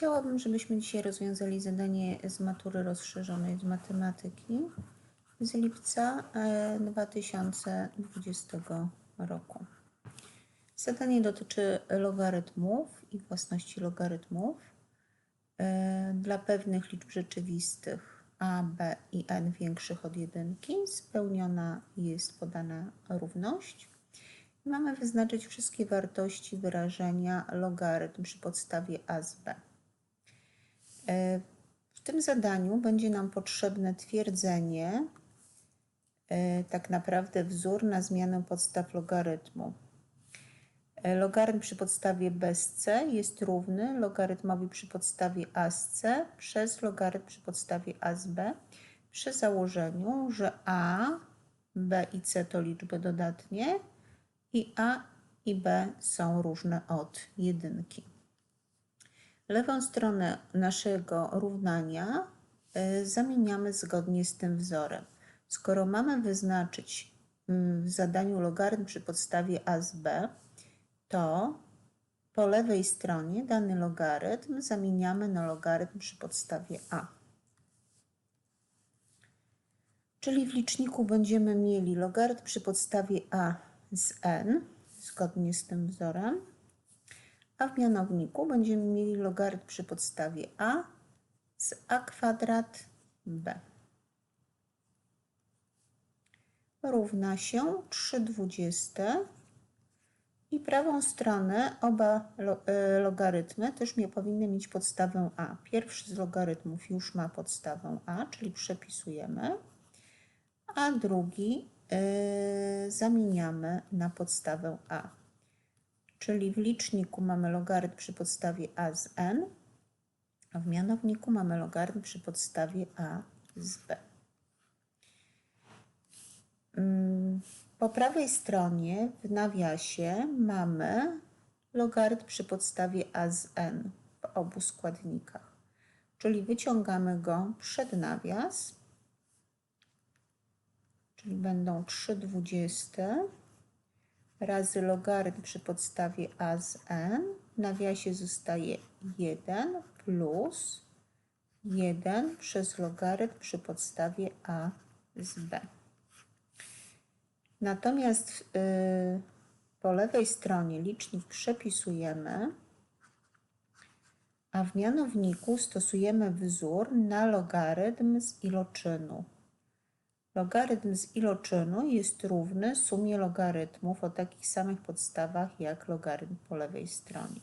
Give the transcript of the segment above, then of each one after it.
Chciałabym, żebyśmy dzisiaj rozwiązali zadanie z matury rozszerzonej z matematyki z lipca e, 2020 roku. Zadanie dotyczy logarytmów i własności logarytmów e, dla pewnych liczb rzeczywistych a, b i n większych od jedynki. Spełniona jest podana równość. Mamy wyznaczyć wszystkie wartości wyrażenia logarytm przy podstawie a z b. E, w tym zadaniu będzie nam potrzebne twierdzenie, e, tak naprawdę wzór na zmianę podstaw logarytmu. E, logarytm przy podstawie b z c jest równy logarytmowi przy podstawie a c przez logarytm przy podstawie a b przy założeniu, że a, b i c to liczby dodatnie i a i b są różne od jedynki. Lewą stronę naszego równania y, zamieniamy zgodnie z tym wzorem. Skoro mamy wyznaczyć y, w zadaniu logarytm przy podstawie a z b, to po lewej stronie dany logarytm zamieniamy na logarytm przy podstawie a. Czyli w liczniku będziemy mieli logarytm przy podstawie a z n, zgodnie z tym wzorem, a w mianowniku będziemy mieli logarytm przy podstawie a z a kwadrat b. Równa się 3 dwudzieste i prawą stronę oba e, logarytmy też powinny mieć podstawę a. Pierwszy z logarytmów już ma podstawę a, czyli przepisujemy, a drugi yy, zamieniamy na podstawę a. Czyli w liczniku mamy logarytm przy podstawie a z n, a w mianowniku mamy logarytm przy podstawie a z b. Mm, po prawej stronie w nawiasie mamy logarytm przy podstawie a z n w obu składnikach. Czyli wyciągamy go przed nawias, czyli będą 3 dwudzieste razy logarytm przy podstawie a z n. W nawiasie zostaje 1 plus 1 przez logarytm przy podstawie a z b. Natomiast yy, po lewej stronie licznik przepisujemy, a w mianowniku stosujemy wzór na logarytm z iloczynu. Logarytm z iloczynu jest równy sumie logarytmów o takich samych podstawach jak logarytm po lewej stronie.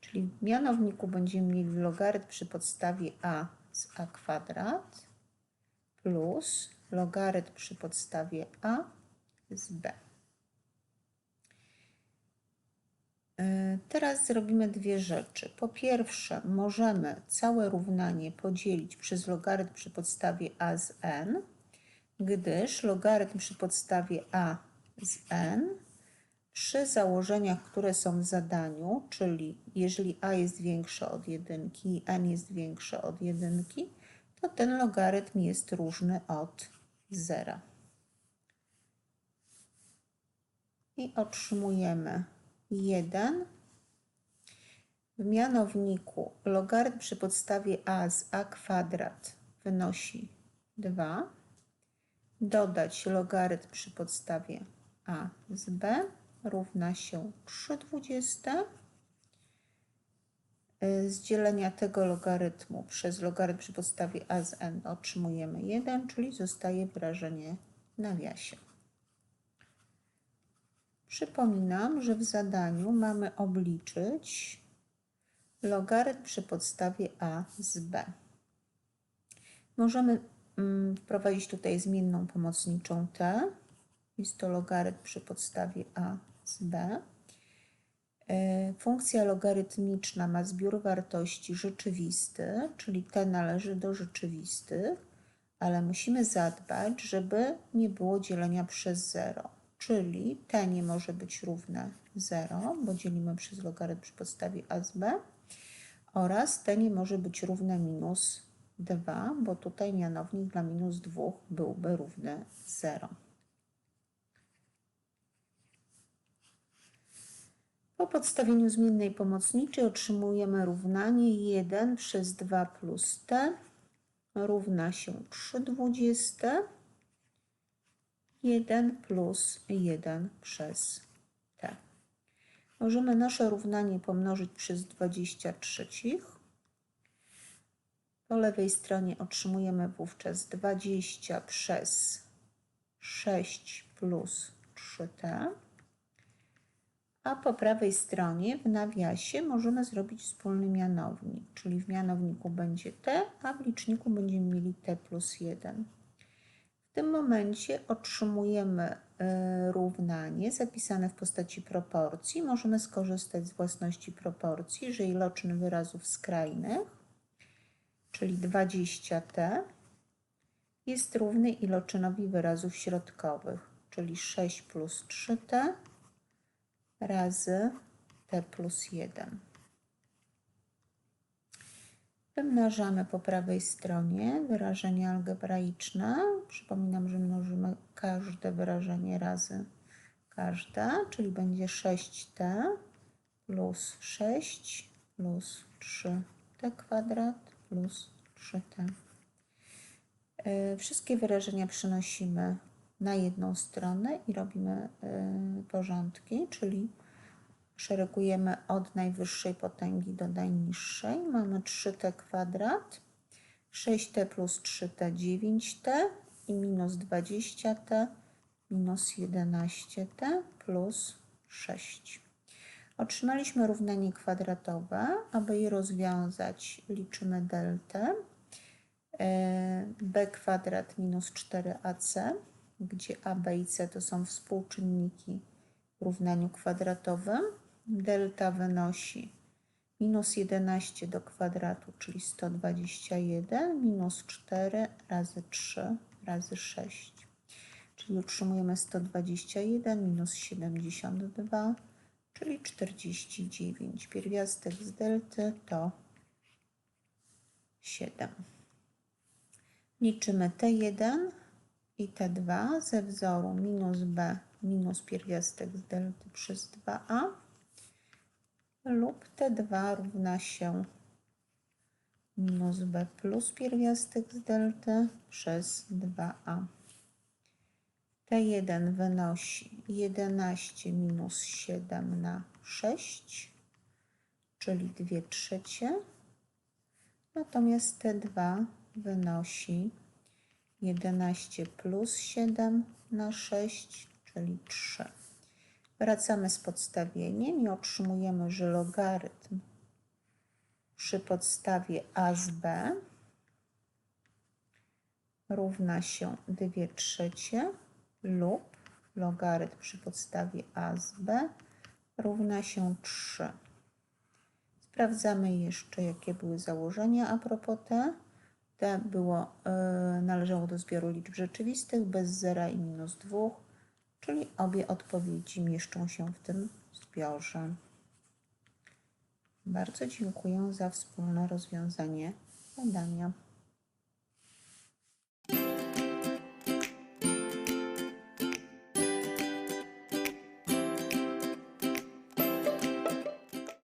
Czyli w mianowniku będziemy mieli logarytm przy podstawie a z a kwadrat plus logarytm przy podstawie a z b. E, teraz zrobimy dwie rzeczy. Po pierwsze, możemy całe równanie podzielić przez logarytm przy podstawie a z n, gdyż logarytm przy podstawie a z n przy założeniach, które są w zadaniu, czyli jeżeli a jest większe od jedynki i n jest większe od jedynki, to ten logarytm jest różny od zera. I otrzymujemy 1 w mianowniku logarytm przy podstawie a z a kwadrat wynosi 2 dodać logarytm przy podstawie a z b równa się 3 dwudzieste. Y, z dzielenia tego logarytmu przez logarytm przy podstawie a z n otrzymujemy 1, czyli zostaje wyrażenie nawiasie. Przypominam, że w zadaniu mamy obliczyć logarytm przy podstawie a z b. Możemy wprowadzić tutaj zmienną pomocniczą t. Jest to logarytm przy podstawie a z b. E, funkcja logarytmiczna ma zbiór wartości rzeczywisty, czyli t należy do rzeczywistych, ale musimy zadbać, żeby nie było dzielenia przez 0, czyli t nie może być równe 0, bo dzielimy przez logarytm przy podstawie a z b, oraz t nie może być równe minus 2, bo tutaj mianownik dla minus 2 byłby równy 0. Po podstawieniu zmiennej pomocniczej otrzymujemy równanie 1 przez 2 plus t równa się 3 dwudzieste. 1 plus 1 przez t. Możemy nasze równanie pomnożyć przez 23. Po lewej stronie otrzymujemy wówczas 20 przez 6 plus 3t. A po prawej stronie w nawiasie możemy zrobić wspólny mianownik, czyli w mianowniku będzie t, a w liczniku będziemy mieli t plus 1. W tym momencie otrzymujemy y, równanie zapisane w postaci proporcji. Możemy skorzystać z własności proporcji, że iloczyn wyrazów skrajnych, czyli 20t, jest równy iloczynowi wyrazów środkowych, czyli 6 plus 3t razy t plus 1. Wymnażamy po prawej stronie wyrażenie algebraiczne. Przypominam, że mnożymy każde wyrażenie razy każde, czyli będzie 6t plus 6 plus 3t kwadrat plus 3t. E, wszystkie wyrażenia przenosimy na jedną stronę i robimy y, porządki, czyli szeregujemy od najwyższej potęgi do najniższej. Mamy 3t kwadrat, 6t plus 3t 9t i minus 20t minus 11t plus 6. Otrzymaliśmy równanie kwadratowe. Aby je rozwiązać, liczymy deltę e, b kwadrat minus 4ac gdzie a, b i c to są współczynniki w równaniu kwadratowym. Delta wynosi minus 11 do kwadratu, czyli 121, minus 4 razy 3 razy 6. Czyli utrzymujemy 121 minus 72, czyli 49. Pierwiastek z delty to 7. Liczymy T1 i T2 ze wzoru minus b minus pierwiastek z delty przez 2a lub T2 równa się minus b plus pierwiastek z delty przez 2a. T1 wynosi 11 minus 7 na 6, czyli 2 trzecie. Natomiast T2 wynosi 11 plus 7 na 6, czyli 3. Wracamy z podstawieniem i otrzymujemy, że logarytm przy podstawie a z b równa się 2 trzecie lub logarytm przy podstawie a z b równa się 3. Sprawdzamy jeszcze, jakie były założenia a propos t. T było, y, należało do zbioru liczb rzeczywistych bez zera i minus 2, czyli obie odpowiedzi mieszczą się w tym zbiorze. Bardzo dziękuję za wspólne rozwiązanie zadania.